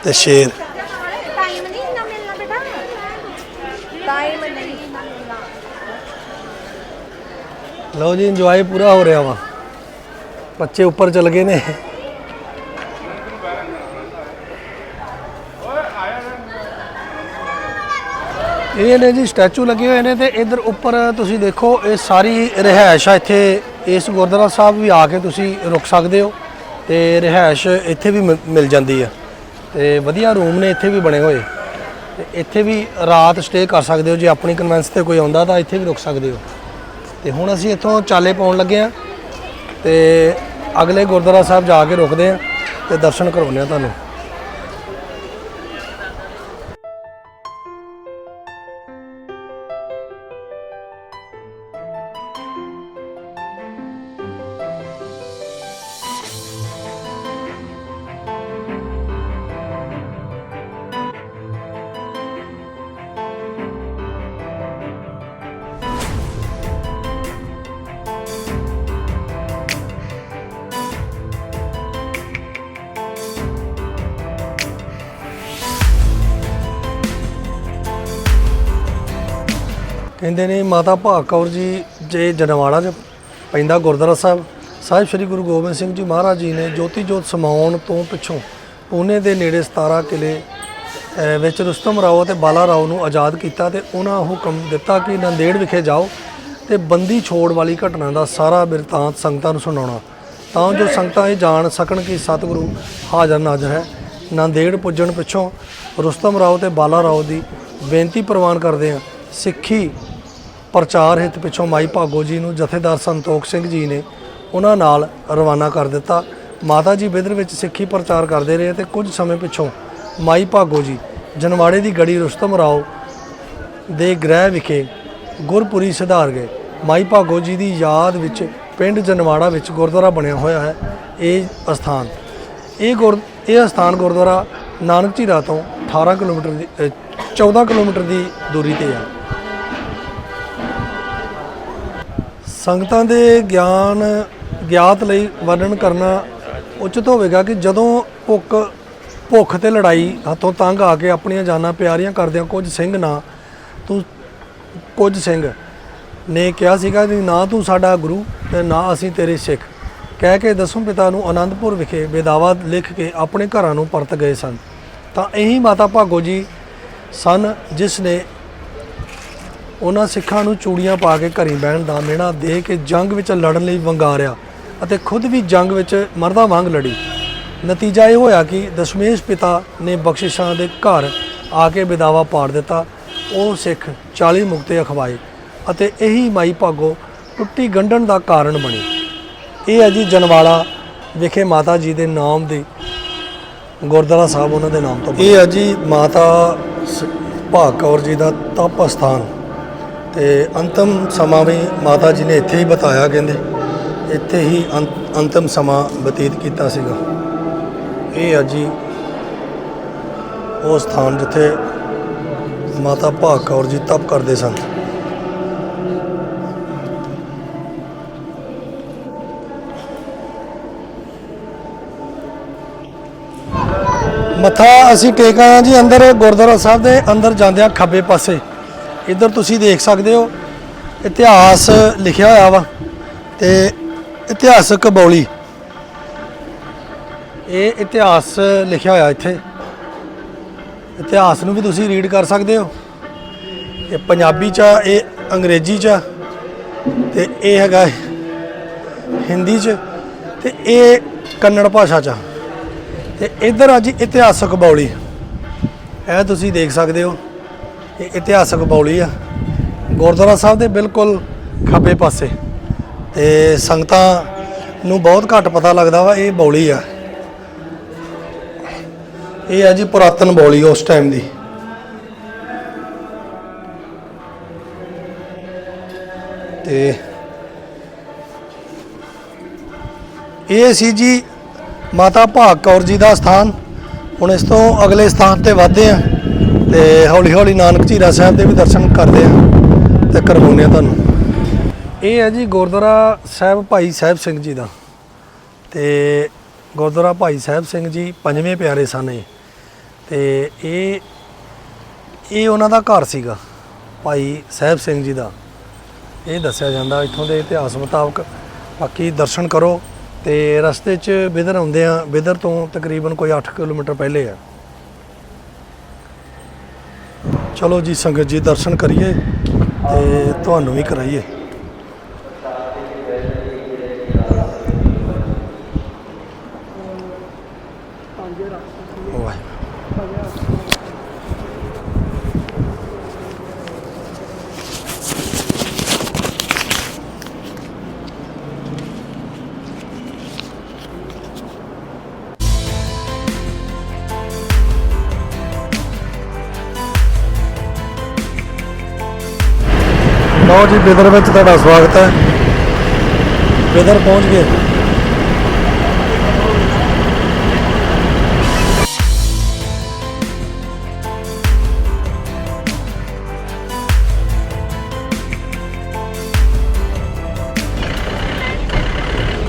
ਤੇ ਸ਼ੇਰ ਟਾਈਮ ਨਹੀਂ ਇੰਨਾ ਮਿਲਣਾ ਬੇਟਾ ਟਾਈਮ ਨਹੀਂ ਇੰਨਾ ਮਿਲਣਾ ਲਓ ਜੀ ਇੰਜੋਏ ਪੂਰਾ ਹੋ ਰਿਹਾ ਵਾ। ਬੱਚੇ ਉੱਪਰ ਚਲ ਗਏ ਨੇ। ਇਹ ਨੇ ਜੀ ਸਟੈਚੂ ਲੱਗੇ ਹੋਏ ਨੇ ਤੇ ਇਧਰ ਉੱਪਰ ਤੁਸੀਂ ਦੇਖੋ, ਇਹ ਸਾਰੀ ਰਿਹਾਇਸ਼ ਆ ਇੱਥੇ। ਇਸ ਗੁਰਦੁਆਰਾ ਸਾਹਿਬ ਵੀ ਆ ਕੇ ਤੁਸੀਂ ਰੁਕ ਸਕਦੇ ਹੋ ਤੇ ਰਿਹਾਇਸ਼ ਇੱਥੇ ਵੀ ਮਿਲ- ਮਿਲ ਜਾਂਦੀ ਆ। ਤੇ ਵਧੀਆ ਰੂਮ ਨੇ ਇੱਥੇ ਵੀ ਬਣੇ ਹੋਏ। ਤੇ ਇੱਥੇ ਵੀ ਰਾਤ ਸਟੇ ਕਰ ਸਕਦੇ ਹੋ। ਜੇ ਆਪਣੀ ਕਨਵੈਂਸ ਤੇ ਕੋਈ ਆਉਂਦਾ ਤਾਂ ਇੱਥੇ ਵੀ ਰੁਕ ਸਕਦੇ ਹੋ। ਤੇ ਹੁਣ ਅਸੀਂ ਇੱਥੋਂ ਚਾਲੇ ਪਾਉਣ ਲੱਗੇ ਆ ਤੇ ਅਗਲੇ ਗੁਰਦੁਆਰਾ ਸਾਹਿਬ ਜਾ ਕੇ ਰੁਕਦੇ ਆ ਤੇ ਦਰਸ਼ਨ ਕਰਵਾਉਂਦੇ ਆ ਤੁਹਾਨੂੰ। ਕਹਿੰਦੇ ਨੇ ਮਾਤਾ ਭਾਗ ਕੌਰ ਜੀ, ਜੇ ਜਨਵਾੜਾ 'ਚ ਪੈਂਦਾ ਗੁਰਦੁਆਰਾ ਸਾਹਿਬ ਸਾਹਿਬ ਸ੍ਰੀ ਗੁਰੂ ਗੋਬਿੰਦ ਸਿੰਘ ਜੀ ਮਹਾਰਾਜ ਜੀ ਨੇ ਜੋਤੀ ਜੋਤ ਸਮਾਉਣ ਤੋਂ ਪਿੱਛੋਂ ਪੂਨੇ ਦੇ ਨੇੜੇ 17 ਕਿਲੇ ਵਿੱਚ ਰੁਸਤਮ ਰਾਓ ਤੇ ਬਾਲਾ ਰਾਓ ਨੂੰ ਆਜ਼ਾਦ ਕੀਤਾ ਤੇ ਉਹਨਾਂ ਹੁਕਮ ਦਿੱਤਾ ਕਿ ਨੰਦੇੜ ਵਿਖੇ ਜਾਓ ਤੇ ਬੰਦੀ ਛੋੜ ਵਾਲੀ ਘਟਨਾ ਦਾ ਸਾਰਾ ਬਿਰਤਾਂਤ ਸੰਗਤਾਂ ਨੂੰ ਸੁਣਾਉਣਾ। ਤਾਂ ਜੋ ਸੰਗਤਾਂ ਇਹ ਜਾਣ ਸਕਣ ਕਿ ਸਤਿਗੁਰੂ ਹਾਜ਼ਰ ਨਾਜ਼ਰ ਹੈ। ਨੰਦੇੜ ਪੁੱਜਣ ਪਿੱਛੋਂ ਰੁਸਤਮ ਰਾਓ ਤੇ ਬਾਲਾ ਰਾਓ ਦੀ ਬੇਨਤੀ ਪ੍ਰਵਾਨ ਕਰਦੇ ਆ ਸਿੱਖੀ ਪ੍ਰਚਾਰ ਹਿੱਤ ਪਿੱਛੋਂ ਮਾਈ ਭਾਗੋ ਜੀ ਨੂੰ ਜਥੇਦਾਰ ਸੰਤੋਖ ਸਿੰਘ ਜੀ ਨੇ ਉਹਨਾਂ ਨਾਲ ਰਵਾਨਾ ਕਰ ਦਿੱਤਾ। ਮਾਤਾ ਜੀ ਬਿਦਰ ਵਿੱਚ ਸਿੱਖੀ ਪ੍ਰਚਾਰ ਕਰਦੇ ਰਹੇ ਤੇ ਕੁਝ ਸਮੇਂ ਪਿੱਛੋਂ ਮਾਈ ਭਾਗੋ ਜੀ ਜਨਵਾੜੇ ਦੀ ਗੜੀ ਰੁਸਤਮ ਰਾਓ ਦੇ ਗ੍ਰਹਿ ਵਿਖੇ ਗੁਰਪੁਰੀ ਸਿਧਾਰ ਗਏ। ਮਾਈ ਭਾਗੋ ਜੀ ਦੀ ਯਾਦ ਵਿੱਚ ਪਿੰਡ ਜਨਵਾੜਾ ਵਿੱਚ ਗੁਰਦੁਆਰਾ ਬਣਿਆ ਹੋਇਆ ਹੈ। ਇਹ ਅਸਥਾਨ ਇਹ ਗੁਰ ਇਹ ਅਸਥਾਨ ਗੁਰਦੁਆਰਾ ਨਾਨਕ ਝੀਰਾ ਤੋਂ 18 ਕਿਲੋਮੀਟਰ ਦੀ ਅ, 14 ਕਿਲੋਮੀਟਰ ਦੀ ਦੂਰੀ ਤੇ ਹੈ। ਸੰਗਤਾਂ ਦੇ ਗਿਆਨ, ਗਿਆਤ ਲਈ ਵਰਣਨ ਕਰਨਾ ਉਚਿਤ ਹੋਵੇਗਾ ਕਿ ਜਦੋਂ ਭੁੱਖ ਭੁੱਖ ਤੇ ਲੜਾਈ ਹੱਥੋਂ ਤੰਗ ਆ ਕੇ ਆਪਣੀਆਂ ਜਾਨਾਂ ਪਿਆਰੀਆਂ ਕਰਦਿਆਂ ਕੁਝ ਸਿੰਘ ਨਾ, ਤੂੰ, ਕੁਝ ਸਿੰਘ ਨੇ ਕਿਹਾ ਸੀਗਾ ਕਿ ਨਾ ਤੂੰ ਸਾਡਾ ਗੁਰੂ ਤੇ ਨਾ ਅਸੀਂ ਤੇਰੇ ਸਿੱਖ। ਕਹਿ ਕੇ ਦਸਮ ਪਿਤਾ ਨੂੰ ਆਨੰਦਪੁਰ ਵਿਖੇ ਬੇਦਾਵਾ ਲਿਖ ਕੇ ਆਪਣੇ ਘਰਾਂ ਨੂੰ ਪਰਤ ਗਏ ਸਨ। ਤਾਂ ਇਹੀ ਮਾਤਾ ਭਾਗੋ ਜੀ ਸਨ ਜਿਸ ਨੇ ਉਹਨਾਂ ਸਿੱਖਾਂ ਨੂੰ ਚੂੜੀਆਂ ਪਾ ਕੇ ਘਰੀ ਬਹਿਣ ਦਾ ਮਿਹਣਾ ਦੇ ਕੇ ਜੰਗ ਵਿੱਚ ਲੜਨ ਲਈ ਵੰਗਾਰਿਆ ਅਤੇ ਖੁਦ ਵੀ ਜੰਗ ਵਿੱਚ ਮਰਦਾਂ ਵਾਂਗ ਲੜੀ। ਨਤੀਜਾ ਇਹ ਹੋਇਆ ਕਿ ਦਸ਼ਮੇਸ਼ ਪਿਤਾ ਨੇ ਬਖਸ਼ਿਸ਼ਾਂ ਦੇ ਘਰ ਆ ਕੇ ਵਿਦਾਵਾ ਪਾੜ ਦਿੱਤਾ। ਉਹ ਸਿੱਖ 40 ਮੁਕਤੇ ਅਖਵਾਏ ਅਤੇ ਇਹੀ ਮਾਈ ਭਾਗੋ ਟੁੱਟੀ ਗੰਢਣ ਦਾ ਕਾਰਨ ਬਣੀ। ਇਹ ਹੈ ਜੀ ਜਨਵਾਲਾ ਵਿਖੇ ਮਾਤਾ ਜੀ ਦੇ ਨਾਮ ਦੀ ਗੁਰਦੁਆਰਾ ਸਾਹਿਬ ਉਹਨਾਂ ਦੇ ਨਾਮ ਤੋਂ ਇਹ ਹੈ ਜੀ ਮਾਤਾ ਸ- ਭਾਗ ਕੌਰ ਜੀ ਦਾ ਤਪ ਸਥਾਨ। ਤੇ ਅੰਤਮ ਸਮਾਂ ਵੀ ਮਾਤਾ ਜੀ ਨੇ ਇੱਥੇ ਹੀ ਬਤਾਇਆ ਕਹਿੰਦੇ। ਇੱਥੇ ਹੀ ਅੰਤ- ਅੰਤਮ ਸਮਾਂ ਬਤੀਤ ਕੀਤਾ ਸੀਗਾ। ਇਹ ਹੈ ਜੀ ਉਹ ਸਥਾਨ ਜਿੱਥੇ ਮਾਤਾ ਭਾਗ ਕੌਰ ਜੀ ਤਪ ਕਰਦੇ ਸਨ। ਮੱਥਾ ਅਸੀਂ ਟੇਕ ਆਏ ਜੀ ਅੰਦਰ ਗੁਰਦੁਆਰਾ ਸਾਹਿਬ ਦੇ ਅੰਦਰ ਜਾਂਦਿਆਂ ਖੱਬੇ ਪਾਸੇ। ਇੱਧਰ ਤੁਸੀਂ ਦੇਖ ਸਕਦੇ ਹੋ ਇਤਿਹਾਸ ਲਿਖਿਆ ਹੋਇਆ ਵਾ ਤੇ ਇਤਿਹਾਸਕ ਬੌਲੀ। ਇਹ ਇਤਿਹਾਸ ਲਿਖਿਆ ਹੋਇਆ ਇੱਥੇ। ਇਤਿਹਾਸ ਨੂੰ ਵੀ ਤੁਸੀਂ ਰੀਡ ਕਰ ਸਕਦੇ ਹੋ। ਇਹ ਪੰਜਾਬੀ ਚ ਆ, ਇਹ ਅੰਗਰੇਜ਼ੀ ਚ ਆ, ਤੇ ਇਹ ਹੈਗਾ ਹਿੰਦੀ ਚ ਤੇ ਇਹ ਕੰਨੜ ਭਾਸ਼ਾ ਚ ਆ। ਤੇ ਇਧਰ ਆ ਜੀ ਇਤਿਹਾਸਕ ਬੌਲੀ। ਇਹ ਤੁਸੀਂ ਦੇਖ ਸਕਦੇ ਹੋ। ਇਹ ਇਤਿਹਾਸਕ ਬੌਲੀ ਆ। ਗੁਰਦੁਆਰਾ ਸਾਹਿਬ ਦੇ ਬਿਲਕੁਲ ਖੱਬੇ ਪਾਸੇ। ਤੇ ਸੰਗਤਾਂ ਨੂੰ ਬਹੁਤ ਘੱਟ ਪਤਾ ਲੱਗਦਾ ਵਾ, ਇਹ ਬੌਲੀ ਆ। ਇਹ ਆ ਜੀ ਪੁਰਾਤਨ ਬੌਲੀ ਉਸ ਟਾਈਮ ਦੀ। ਤੇ ਇਹ ਸੀ ਜੀ ਮਾਤਾ ਭਾਗ ਕੌਰ ਜੀ ਦਾ ਸਥਾਨ। ਹੁਣ ਇਸ ਤੋਂ ਅਗਲੇ ਸਥਾਨ ਤੇ ਵਧਦੇ ਆ। ਤੇ ਹੌਲੀ ਹੌਲੀ ਨਾਨਕ ਝੀਰਾ ਸਾਹਿਬ ਦੇ ਵੀ ਦਰਸ਼ਨ ਕਰਦੇ ਆ ਤੇ ਕਰਵਾਉਂਦੇ ਆ ਤੁਹਾਨੂੰ। ਇਹ ਹੈ ਜੀ ਗੁਰਦੁਆਰਾ ਸਾਹਿਬ ਭਾਈ ਸਾਹਿਬ ਸਿੰਘ ਜੀ ਦਾ। ਤੇ ਗੁਰਦੁਆਰਾ ਭਾਈ ਸਾਹਿਬ ਸਿੰਘ ਜੀ ਪੰਜਵੇਂ ਪਿਆਰੇ ਸਨ ਇਹ। ਤੇ ਇਹ ਇਹ ਉਹਨਾਂ ਦਾ ਘਰ ਸੀਗਾ, ਭਾਈ ਸਾਹਿਬ ਸਿੰਘ ਜੀ ਦਾ। ਇਹ ਦੱਸਿਆ ਜਾਂਦਾ ਇੱਥੋਂ ਦੇ ਇਤਿਹਾਸ ਮੁਤਾਬਕ, ਬਾਕੀ ਦਰਸ਼ਨ ਕਰੋ ਤੇ ਰਸਤੇ 'ਚ ਬਿਦਰ ਆਉਂਦੇ ਆ ਬਿਦਰ ਤੋਂ ਤਕਰੀਬਨ ਕੋਈ 8 ਕਿਲੋਮੀਟਰ ਪਹਿਲੇ ਆ। ਚਲੋ ਜੀ ਸੰਗਤ ਜੀ ਦਰਸ਼ਨ ਕਰੀਏ ਤੇ ਤੁਹਾਨੂੰ ਵੀ ਕਰਾਈਏ। ਲਓ ਜੀ, ਬਿਦਰ ਵਿੱਚ ਤੁਹਾਡਾ ਸਵਾਗਤ ਹੈ। ਬਿਦਰ ਪਹੁੰਚ ਗਏ।